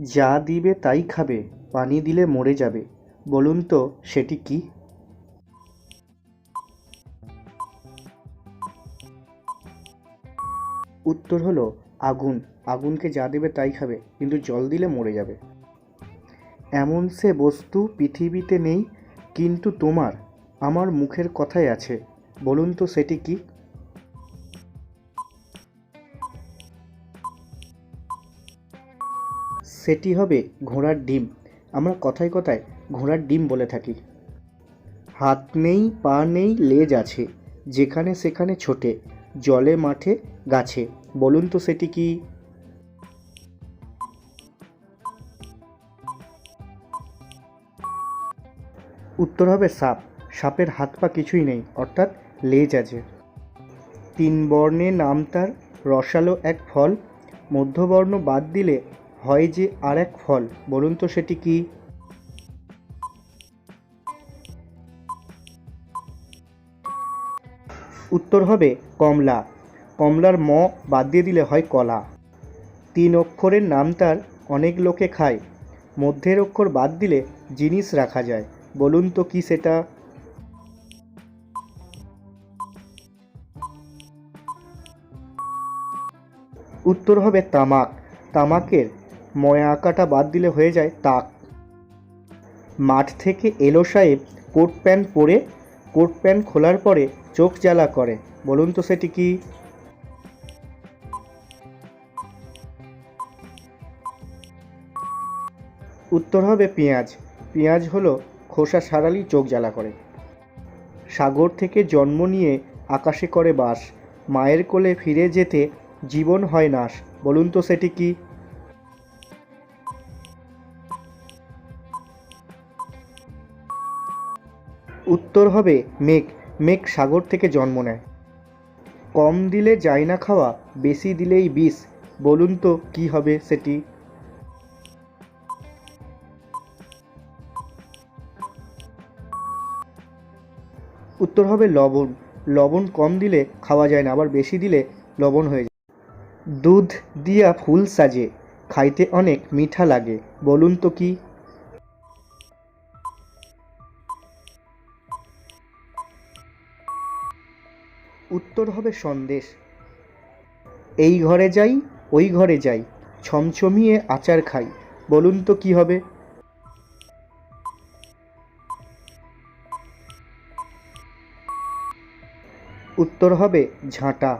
যা দিবে তাই খাবে, পানি দিলে মরে যাবে। বলুন তো, সেটি কি? উত্তর হলো, আগুন। আগুনকে যা দেবে তাই খাবে, কিন্তু জল দিলে মরে যাবে। এমন সে বস্তু পৃথিবীতে নেই, কিন্তু তোমার, আমার মুখের কথাই আছে। বলুন তো, সেটি কি? সেটি হবে ঘোড়ার ডিম। আমরা কথায় কথায় ঘোড়ার ডিম বলে থাকি। হাত নেই, পা নেই, লেজ আছে, যেখানে সেখানে ছোটে, জলে মাঠে গাছে। বলুন তো সেটি কি? উত্তর হবে সাপ। সাপের হাত পা কিছুই নেই, অর্থাৎ লেজ আছে। তিন বর্ণে নাম তার রসালো এক ফল। মধ্যবর্ণ বাদ দিলে হয় যে আর এক ফল, বলুন তো সেটি কি? উত্তর হবে কমলা। কমলার ম বাদ দিয়ে দিলে হয় কলা। তিন অক্ষরের নাম তার অনেক লোকে খায়। মধ্যের অক্ষর বাদ দিলে জিনিস রাখা যায়। বলুন তো কি সেটা? উত্তর হবে তামাক। তামাকের ময়া আঁকাটা বাদ দিলে হয়ে যায় তাক। মাঠ থেকে এলো সাহেব কোট প্যান্ট পরে, কোট প্যান্ট খোলার পরে চোখ জ্বালা করে। বলুন তো সেটি কি? উত্তর হবে পেঁয়াজ। পেঁয়াজ হলো খোসা সারালি চোখ জ্বালা করে। সাগর থেকে জন্ম নিয়ে আকাশে করে বাস। মায়ের কোলে ফিরে যেতে জীবন হয় নাশ। বলুন তো সেটি কি? উত্তর হবে মেঘ। মেঘ সাগর থেকে জন্ম নেয়। কম দিলে যায় না খাওয়া, বেশি দিলেই বিষ। বলুন তো, কি হবে সেটি? উত্তর হবে লবণ। লবণ কম দিলে খাওয়া যায় না, আবার বেশি দিলে লবণ হয়ে যায়। দুধ দিয়া ফুল সাজে, খাইতে অনেক মিঠা লাগে। বলুন তো কি? উত্তর হবে সন্দেশ। এই ঘরে যাই, ওই ঘরে যাই, ছমছমিয়ে আচার খাই, বলুন তো কি হবে? উত্তর হবে ঝাঁটা।